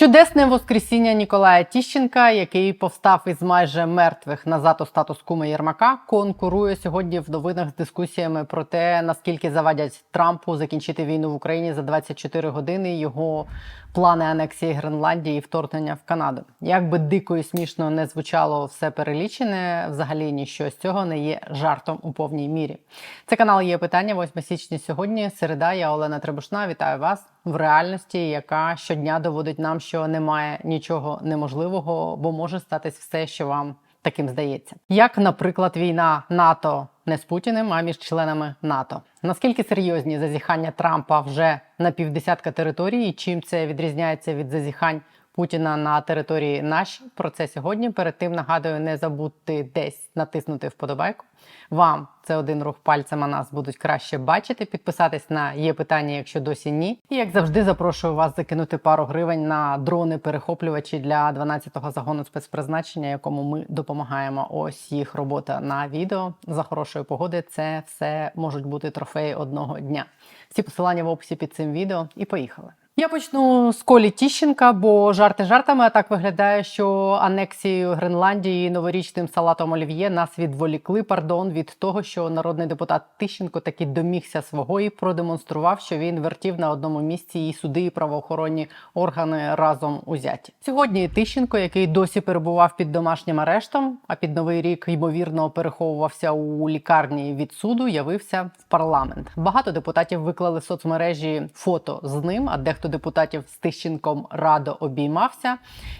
Чудесне воскресіння Ніколая Тіщенка, який повстав із майже мертвих назад у статус куми Єрмака, конкурує сьогодні в новинах з дискусіями про те, наскільки завадять Трампу закінчити війну в Україні за 24 години. Його плани анексії Гренландії і вторгнення в Канаду. Як би дико і смішно не звучало все перелічене, взагалі ніщо з цього не є жартом у повній мірі. Це канал є питання 8 січня сьогодні. Середа. Я Олена Требушна. Вітаю вас в реальності, яка щодня доводить нам, що немає нічого неможливого, бо може статись все, що вам таким здається. Як, наприклад, війна НАТО не з Путіним, а між членами НАТО. Наскільки серйозні зазіхання Трампа вже на півдесятка території? чим це відрізняється від зазіхань Путіна на території наші? Про це сьогодні. Перед тим нагадую, не забудьте десь натиснути вподобайку. Вам це один рух пальцем, а нас будуть краще бачити. Підписатись на є питання, якщо досі ні. І як завжди, запрошую вас закинути пару гривень на дрони-перехоплювачі для 12-го загону спецпризначення, якому ми допомагаємо. Ось їх робота на відео за хорошої погоди. Це все можуть бути трофеї одного дня. Всі посилання в описі під цим відео і поїхали. Я почну з Колі Тіщенка, бо жарти жартами, а так виглядає, що анексією Гренландії новорічним салатом Олів'є нас відволікли пардон від того, що народний депутат Тищенко таки домігся свого і продемонстрував, що він вертів на одному місці і суди, і правоохоронні органи разом узяті. Сьогодні Тищенко, який досі перебував під домашнім арештом, а під новий рік ймовірно переховувався у лікарні від суду, явився в парламент. Багато депутатів виклали соцмережі фото з ним, а дехто депутатів з Тищенком радо обіймався.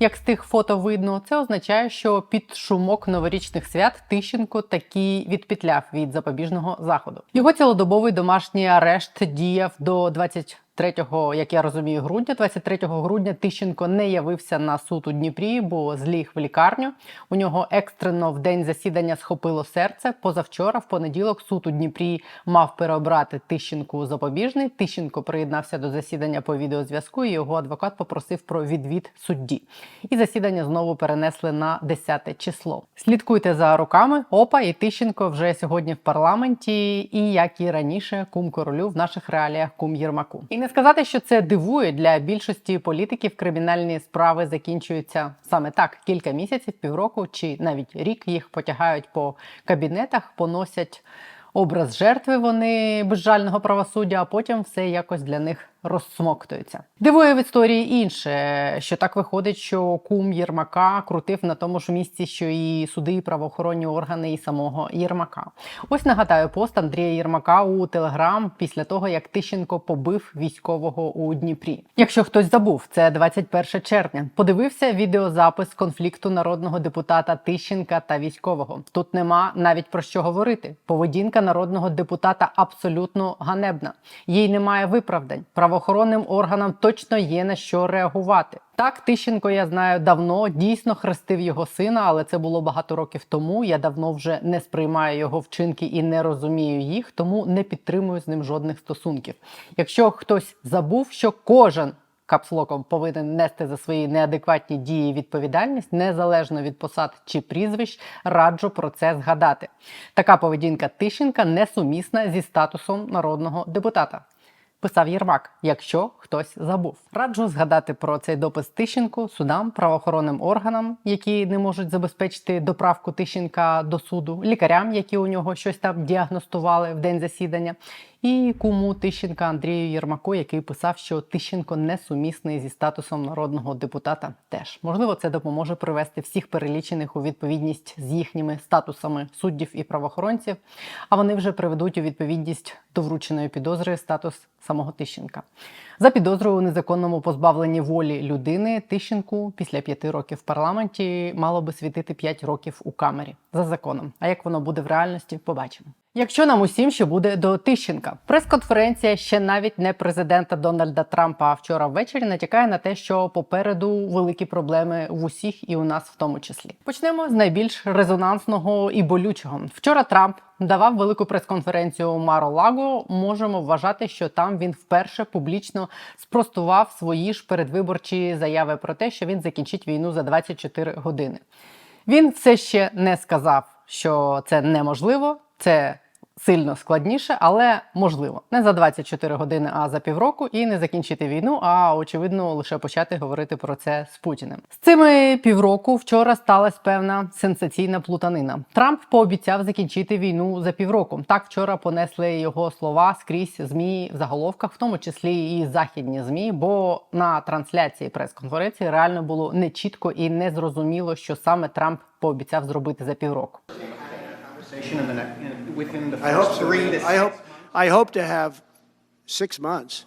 Як з тих фото видно, це означає, що під шумок новорічних свят Тищенко таки відпетляв від запобіжного заходу. Його цілодобовий домашній арешт діяв до 20 3, як я розумію, грудня, 23 грудня Тищенко не явився на суд у Дніпрі, бо зліг в лікарню. У нього екстрено в день засідання схопило серце. Позавчора, в понеділок, суд у Дніпрі мав переобрати Тищенку запобіжний. Тищенко приєднався до засідання по відеозв'язку. і Його адвокат попросив про відвід судді. І засідання знову перенесли на 10 число. Слідкуйте за руками. Опа і Тищенко вже сьогодні в парламенті. І як і раніше, кум королю в наших реаліях кум Єрмаку. Не сказати, що це дивує для більшості політиків. Кримінальні справи закінчуються саме так: кілька місяців, півроку чи навіть рік їх потягають по кабінетах, поносять образ жертви. Вони безжального правосуддя, а потім все якось для них розсмоктується. Дивує в історії інше, що так виходить, що кум Єрмака крутив на тому ж місці, що і суди, і правоохоронні органи, і самого Єрмака. Ось нагадаю пост Андрія Єрмака у Телеграм після того, як Тищенко побив військового у Дніпрі. Якщо хтось забув, це 21 червня. Подивився відеозапис конфлікту народного депутата Тищенка та військового. Тут нема навіть про що говорити. Поведінка народного депутата абсолютно ганебна. Їй немає виправдань. Правоохоронним органам точно є на що реагувати. Так, Тищенко, я знаю, давно дійсно хрестив його сина, але це було багато років тому. Я давно вже не сприймаю його вчинки і не розумію їх, тому не підтримую з ним жодних стосунків. Якщо хтось забув, що кожен капслоком повинен нести за свої неадекватні дії відповідальність незалежно від посад чи прізвищ, раджу про це згадати. Така поведінка Тищенка несумісна зі статусом народного депутата. Писав Єрмак, якщо хтось забув. Раджу згадати про цей допис Тищенку судам, правоохоронним органам, які не можуть забезпечити доправку Тищенка до суду, лікарям, які у нього щось там діагностували в день засідання, і куму Тищенка Андрію Єрмаку, який писав, що Тищенко несумісний зі статусом народного депутата. Теж можливо, це допоможе привести всіх перелічених у відповідність з їхніми статусами суддів і правоохоронців. А вони вже приведуть у відповідність до врученої підозри статус самого Тищенка. За підозрою у незаконному позбавленні волі людини Тищенку після п'яти років в парламенті мало би світити п'ять років у камері за законом. А як воно буде в реальності, побачимо. Якщо нам усім, що буде до Тищенка, прес-конференція ще навіть не президента Дональда Трампа вчора ввечері натякає на те, що попереду великі проблеми в усіх і у нас в тому числі. Почнемо з найбільш резонансного і болючого. Вчора Трамп давав велику прес-конференцію Маро-Лаго. Можемо вважати, що там він вперше публічно спростував свої ж передвиборчі заяви про те, що він закінчить війну за 24 години. Він все ще не сказав, що це неможливо. Це сильно складніше, але можливо не за 24 години, а за півроку, і не закінчити війну. А очевидно, лише почати говорити про це з Путіним. З цими півроку вчора сталася певна сенсаційна плутанина. Трамп пообіцяв закінчити війну за півроку. Так вчора понесли його слова скрізь змі в заголовках, в тому числі і західні змі. Бо на трансляції прес-конференції реально було нечітко і незрозуміло, що саме Трамп пообіцяв зробити за півроку. conversation in the next, within the I hope three to six I hope, months? I hope to have six months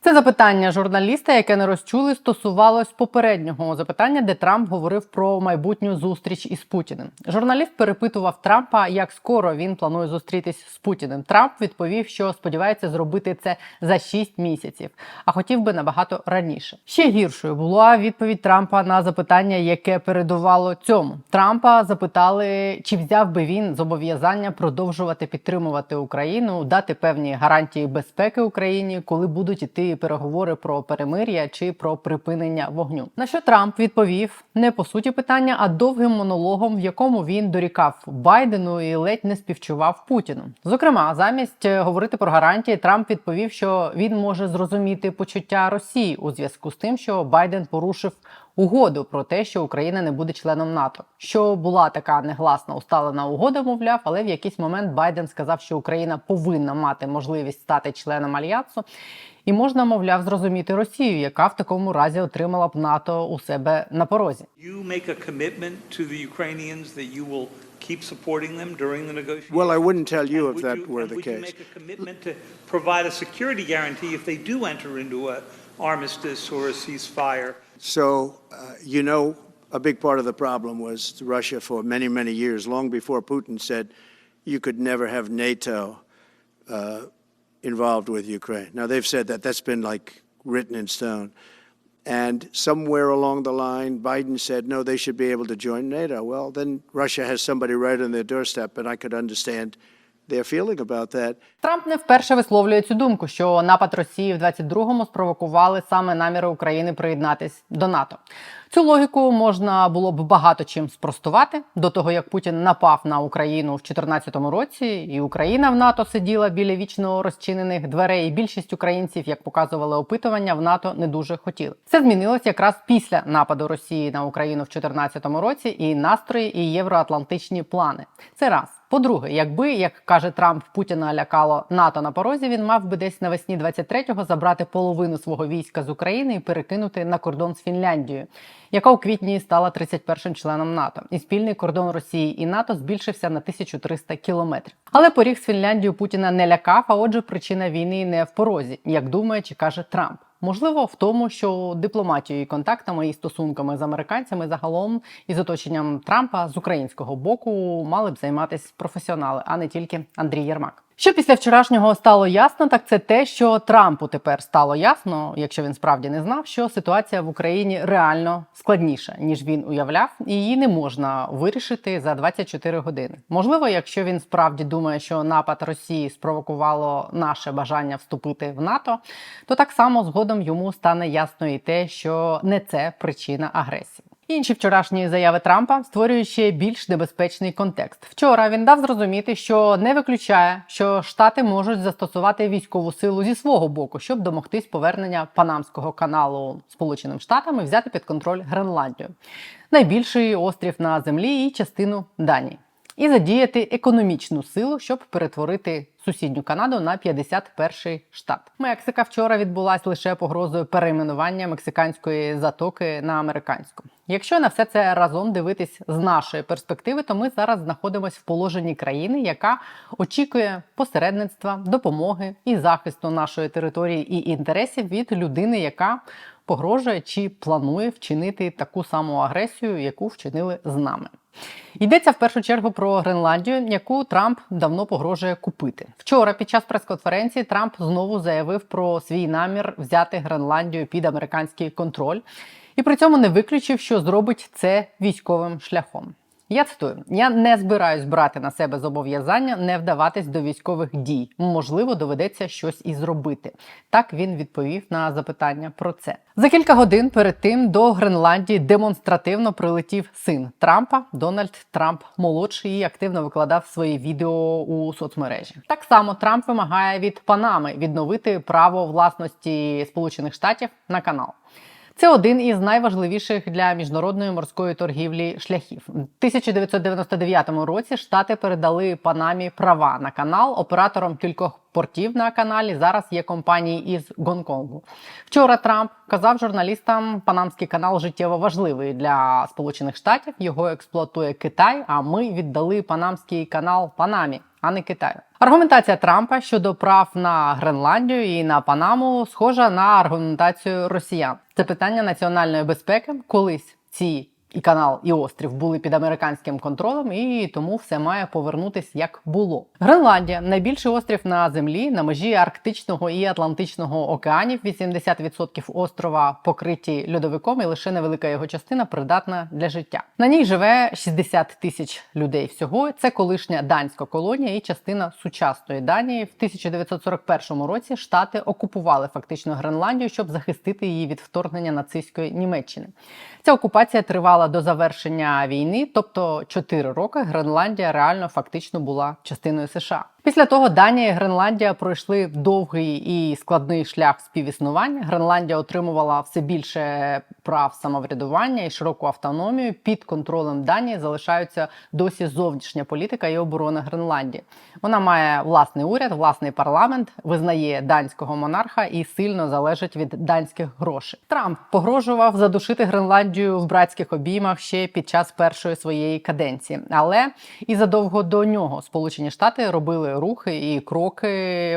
Це запитання журналіста, яке не розчули, стосувалось попереднього запитання, де Трамп говорив про майбутню зустріч із Путіним. Журналіст перепитував Трампа, як скоро він планує зустрітись з Путіним. Трамп відповів, що сподівається зробити це за 6 місяців, а хотів би набагато раніше. Ще гіршою була відповідь Трампа на запитання, яке передувало цьому. Трампа запитали, чи взяв би він зобов'язання продовжувати підтримувати Україну, дати певні гарантії безпеки Україні, коли будуть іти переговори про перемир'я чи про припинення вогню. На що Трамп відповів не по суті питання, а довгим монологом, в якому він дорікав Байдену і ледь не співчував Путіну. Зокрема, замість е, говорити про гарантії, Трамп відповів, що він може зрозуміти почуття Росії у зв'язку з тим, що Байден порушив угоду про те, що Україна не буде членом НАТО. Що була така негласна усталена угода, мовляв, але в якийсь момент Байден сказав, що Україна повинна мати можливість стати членом альянсу. І можна, мовляв, зрозуміти Росію, яка в такому разі отримала б НАТО у себе на порозі. You make a commitment to the Ukrainians that you will keep supporting them during the negotiations? Well, I wouldn't tell you And if that you- were the would you make a commitment to provide a security guarantee if they do enter into a armistice or a ceasefire? So, uh, you know, a big part of the problem was Russia for many, many years, long before Putin said you could never have NATO uh, involved with Ukraine. Now, they've said that. That's been like written in stone. And somewhere along the line, Biden said, no, they should be able to join NATO. Well, then Russia has somebody right on their doorstep, and I could understand Трамп не вперше висловлює цю думку, що напад Росії в 22-му спровокували саме наміри України приєднатись до НАТО. Цю логіку можна було б багато чим спростувати до того, як Путін напав на Україну в 2014 році, і Україна в НАТО сиділа біля вічно розчинених дверей. І більшість українців, як показували опитування, в НАТО не дуже хотіли. Це змінилось якраз після нападу Росії на Україну в 2014 році, і настрої, і євроатлантичні плани. Це раз. По-друге, якби, як каже Трамп, Путіна лякало НАТО на порозі, він мав би десь навесні 23-го забрати половину свого війська з України і перекинути на кордон з Фінляндією, яка у квітні стала 31-м членом НАТО. І спільний кордон Росії і НАТО збільшився на 1300 кілометрів. Але поріг з Фінляндією Путіна не лякав, а отже, причина війни не в порозі, як думає чи каже Трамп. Можливо, в тому, що дипломатією, і контактами і стосунками з американцями загалом і з оточенням Трампа з українського боку мали б займатися професіонали, а не тільки Андрій Єрмак. Що після вчорашнього стало ясно, так це те, що Трампу тепер стало ясно, якщо він справді не знав, що ситуація в Україні реально складніша ніж він уявляв, і її не можна вирішити за 24 години. Можливо, якщо він справді думає, що напад Росії спровокувало наше бажання вступити в НАТО, то так само згодом йому стане ясно і те, що не це причина агресії. Інші вчорашні заяви Трампа створюють ще більш небезпечний контекст. Вчора він дав зрозуміти, що не виключає, що штати можуть застосувати військову силу зі свого боку, щоб домогтись повернення Панамського каналу Сполученим Штатам і взяти під контроль Гренландію, найбільший острів на землі і частину Данії. І задіяти економічну силу, щоб перетворити сусідню Канаду на 51-й штат. Мексика вчора відбулась лише погрозою перейменування мексиканської затоки на американську. Якщо на все це разом дивитись з нашої перспективи, то ми зараз знаходимося в положенні країни, яка очікує посередництва, допомоги і захисту нашої території і інтересів від людини, яка погрожує чи планує вчинити таку саму агресію, яку вчинили з нами. Йдеться в першу чергу про Гренландію, яку Трамп давно погрожує купити. Вчора під час прес-конференції Трамп знову заявив про свій намір взяти Гренландію під американський контроль, і при цьому не виключив, що зробить це військовим шляхом. Я цитую: я не збираюсь брати на себе зобов'язання не вдаватись до військових дій. Можливо, доведеться щось і зробити. Так він відповів на запитання про це. За кілька годин перед тим до Гренландії демонстративно прилетів син Трампа Дональд Трамп молодший і активно викладав свої відео у соцмережі. Так само Трамп вимагає від Панами відновити право власності Сполучених Штатів на канал. Це один із найважливіших для міжнародної морської торгівлі шляхів. У 1999 році штати передали Панамі права на канал оператором кількох портів на каналі. Зараз є компанії із Гонконгу. Вчора Трамп казав журналістам, Панамський канал життєво важливий для Сполучених Штатів. Його експлуатує Китай. А ми віддали Панамський канал Панамі, а не Китаю. Аргументація Трампа щодо прав на Гренландію і на Панаму схожа на аргументацію росіян. Це питання національної безпеки. Колись ці і канал, і острів були під американським контролем, і тому все має повернутись як було. Гренландія найбільший острів на землі на межі Арктичного і Атлантичного океанів. 80% острова покриті льодовиком, і лише невелика його частина придатна для життя. На ній живе 60 тисяч людей всього. Це колишня данська колонія і частина сучасної Данії. В 1941 році штати окупували фактично Гренландію, щоб захистити її від вторгнення нацистської Німеччини. Ця окупація тривала до завершення війни, тобто 4 роки Гренландія реально фактично була частиною США. Після того Данія і Гренландія пройшли довгий і складний шлях співіснування. Гренландія отримувала все більше прав самоврядування і широку автономію. Під контролем Данії залишаються досі зовнішня політика і оборона Гренландії. Вона має власний уряд, власний парламент, визнає данського монарха і сильно залежить від данських грошей. Трамп погрожував задушити Гренландію в братських обіймах ще під час першої своєї каденції. Але і задовго до нього Сполучені Штати робили рухи і кроки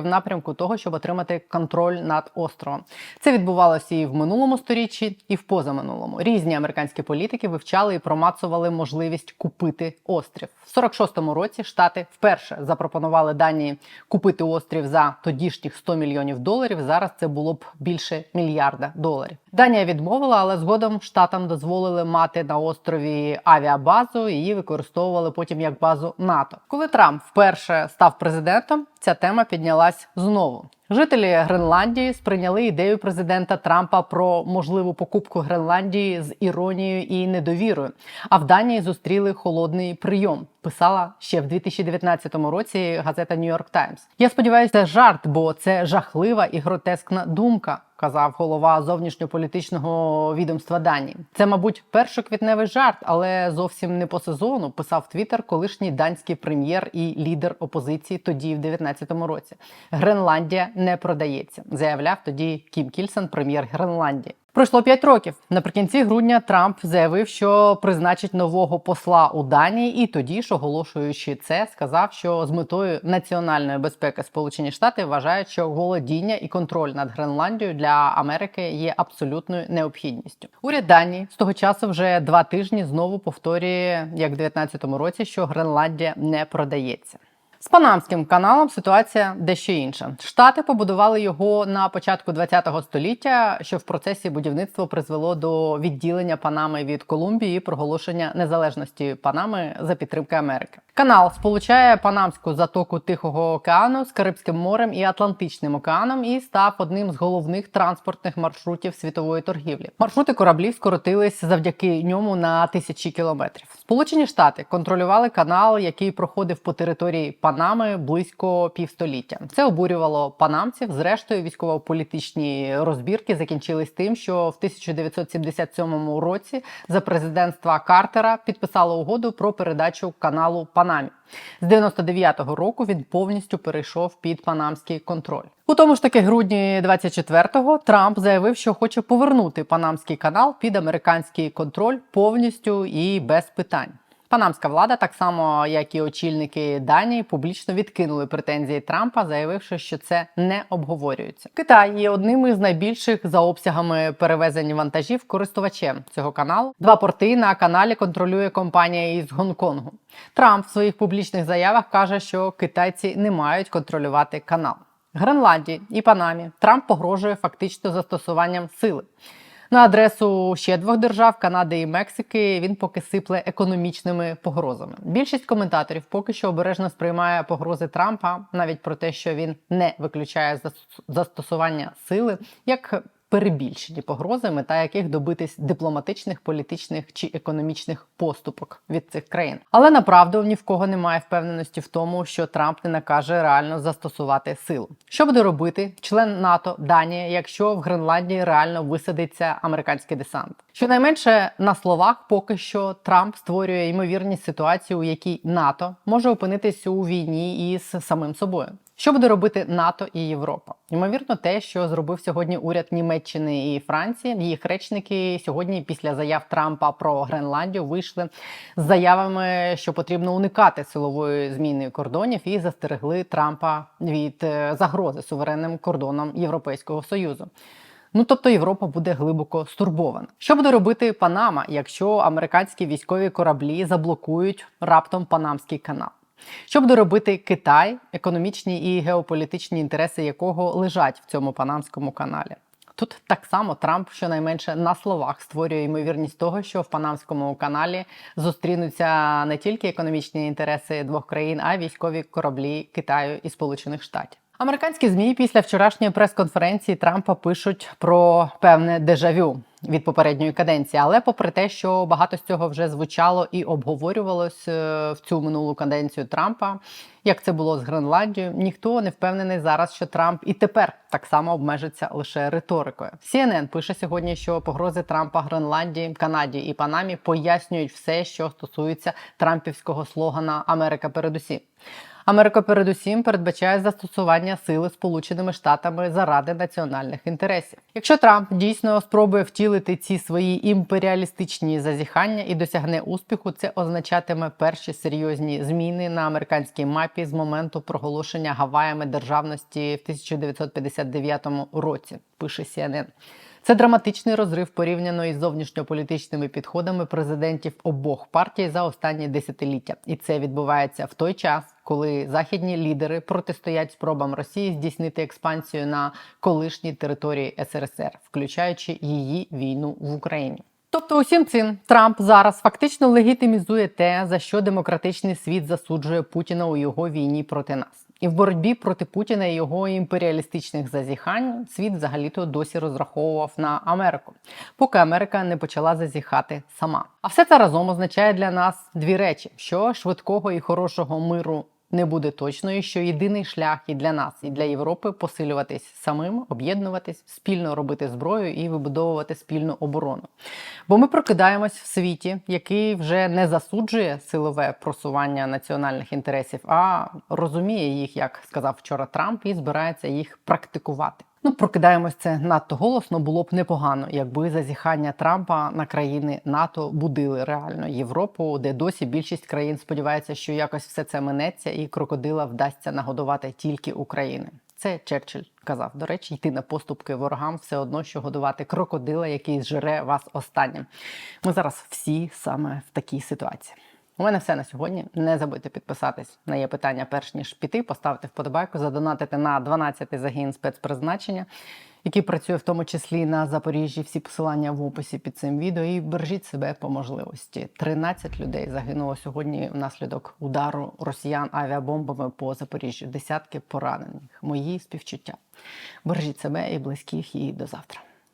в напрямку того, щоб отримати контроль над островом. Це відбувалося і в минулому сторіччі, і в позаминулому. Різні американські політики вивчали і промацували можливість купити острів. В 46-му році штати вперше запропонували Данії купити острів за тодішніх 100 мільйонів доларів. Зараз це було б більше мільярда доларів. Данія відмовила, але згодом штатам дозволили мати на острові авіабазу. і Її використовували потім як базу НАТО. Коли Трамп вперше став президентом, ця тема піднялась знову. Жителі Гренландії сприйняли ідею президента Трампа про можливу покупку Гренландії з іронією і недовірою. А в Данії зустріли холодний прийом. Писала ще в 2019 році газета York Times. Я сподіваюся, жарт, бо це жахлива і гротескна думка. Казав голова зовнішньополітичного відомства Данії. Це, мабуть, першоквітневий жарт, але зовсім не по сезону. Писав Твіттер колишній данський прем'єр і лідер опозиції тоді, в 19-му році. Гренландія не продається, заявляв тоді Кім Кільсен, прем'єр Гренландії. Пройшло 5 років. Наприкінці грудня Трамп заявив, що призначить нового посла у Данії, і тоді ж, оголошуючи це, сказав, що з метою національної безпеки Сполучені Штати вважають, що володіння і контроль над Гренландією для Америки є абсолютною необхідністю. Уряд Данії з того часу вже два тижні знову повторює, як в 2019 році, що Гренландія не продається. З Панамським каналом ситуація дещо інша. Штати побудували його на початку ХХ століття, що в процесі будівництва призвело до відділення Панами від Колумбії і проголошення незалежності Панами за підтримки Америки. Канал сполучає Панамську затоку Тихого океану з Карибським морем і Атлантичним океаном і став одним з головних транспортних маршрутів світової торгівлі. Маршрути кораблів скоротились завдяки ньому на тисячі кілометрів. Сполучені Штати контролювали канал, який проходив по території Панами близько півстоліття. Це обурювало панамців. Зрештою, військово-політичні розбірки закінчились тим, що в 1977 році за президентства Картера підписали угоду про передачу каналу Панамі. З 99-го року він повністю перейшов під панамський контроль. У тому ж таки грудні 24-го Трамп заявив, що хоче повернути панамський канал під американський контроль повністю і без питань. Панамська влада, так само як і очільники Данії, публічно відкинули претензії Трампа, заявивши, що це не обговорюється. Китай є одним із найбільших за обсягами перевезень вантажів користувачем цього каналу. Два порти на каналі контролює компанія із Гонконгу. Трамп в своїх публічних заявах каже, що китайці не мають контролювати канал. Гренландії і Панамі Трамп погрожує фактично застосуванням сили. На адресу ще двох держав Канади і Мексики він поки сипле економічними погрозами. Більшість коментаторів поки що обережно сприймає погрози Трампа, навіть про те, що він не виключає зас- застосування сили, як перебільшені погрози, мета яких добитись дипломатичних, політичних чи економічних поступок від цих країн. Але направду ні в кого немає впевненості в тому, що Трамп не накаже реально застосувати силу. Що буде робити член НАТО Данія, якщо в Гренландії реально висадиться американський десант? Щонайменше на словах, поки що Трамп створює ймовірність ситуації, у якій НАТО може опинитися у війні із самим собою. Що буде робити НАТО і Європа? Ймовірно, те, що зробив сьогодні уряд Німеччини і Франції. Їх речники сьогодні, після заяв Трампа про Гренландію, вийшли з заявами, що потрібно уникати силової зміни кордонів, і застерегли Трампа від е, загрози суверенним кордонам Європейського союзу. Ну тобто Європа буде глибоко стурбована. Що буде робити Панама, якщо американські військові кораблі заблокують раптом Панамський канал? Що буде робити Китай, економічні і геополітичні інтереси якого лежать в цьому Панамському каналі? Тут так само Трамп щонайменше на словах створює ймовірність того, що в Панамському каналі зустрінуться не тільки економічні інтереси двох країн, а й військові кораблі Китаю і Сполучених Штатів. Американські змі після вчорашньої прес-конференції Трампа пишуть про певне дежавю від попередньої каденції. Але попри те, що багато з цього вже звучало і обговорювалось е, в цю минулу каденцію Трампа, як це було з Гренландією, ніхто не впевнений зараз, що Трамп і тепер так само обмежиться лише риторикою. CNN пише сьогодні, що погрози Трампа Гренландії, Канаді і Панамі пояснюють все, що стосується трампівського слогана Америка передусім. Америка передусім передбачає застосування сили Сполученими Штатами заради національних інтересів. Якщо Трамп дійсно спробує втілити ці свої імперіалістичні зазіхання і досягне успіху, це означатиме перші серйозні зміни на американській мапі з моменту проголошення Гаваями державності в 1959 році. Пише CNN. Це драматичний розрив порівняно із зовнішньополітичними підходами президентів обох партій за останні десятиліття, і це відбувається в той час, коли західні лідери протистоять спробам Росії здійснити експансію на колишній території СРСР, включаючи її війну в Україні. Тобто, усім цим Трамп зараз фактично легітимізує те, за що демократичний світ засуджує Путіна у його війні проти нас. І в боротьбі проти Путіна і його імперіалістичних зазіхань світ взагалі-то досі розраховував на Америку, поки Америка не почала зазіхати сама. А все це разом означає для нас дві речі: що швидкого і хорошого миру не буде точною, що єдиний шлях і для нас, і для Європи посилюватись самим, об'єднуватись, спільно робити зброю і вибудовувати спільну оборону. Бо ми прокидаємось в світі, який вже не засуджує силове просування національних інтересів, а розуміє їх, як сказав вчора Трамп, і збирається їх практикувати. Ну, прокидаємось це надто голосно. Було б непогано, якби зазіхання Трампа на країни НАТО будили реально Європу, де досі більшість країн сподівається, що якось все це минеться, і крокодила вдасться нагодувати тільки України. Це Черчилль казав. До речі, йти на поступки ворогам все одно, що годувати крокодила, який зжере вас останнім. Ми зараз всі саме в такій ситуації. У мене все на сьогодні. Не забудьте підписатись на є питання, перш ніж піти, поставити вподобайку, задонатити на 12-й загін спецпризначення, який працює в тому числі на Запоріжжі. Всі посилання в описі під цим відео. І бережіть себе по можливості. 13 людей загинуло сьогодні внаслідок удару росіян авіабомбами по Запоріжжю. Десятки поранених. Мої співчуття. Бережіть себе і близьких. І до завтра.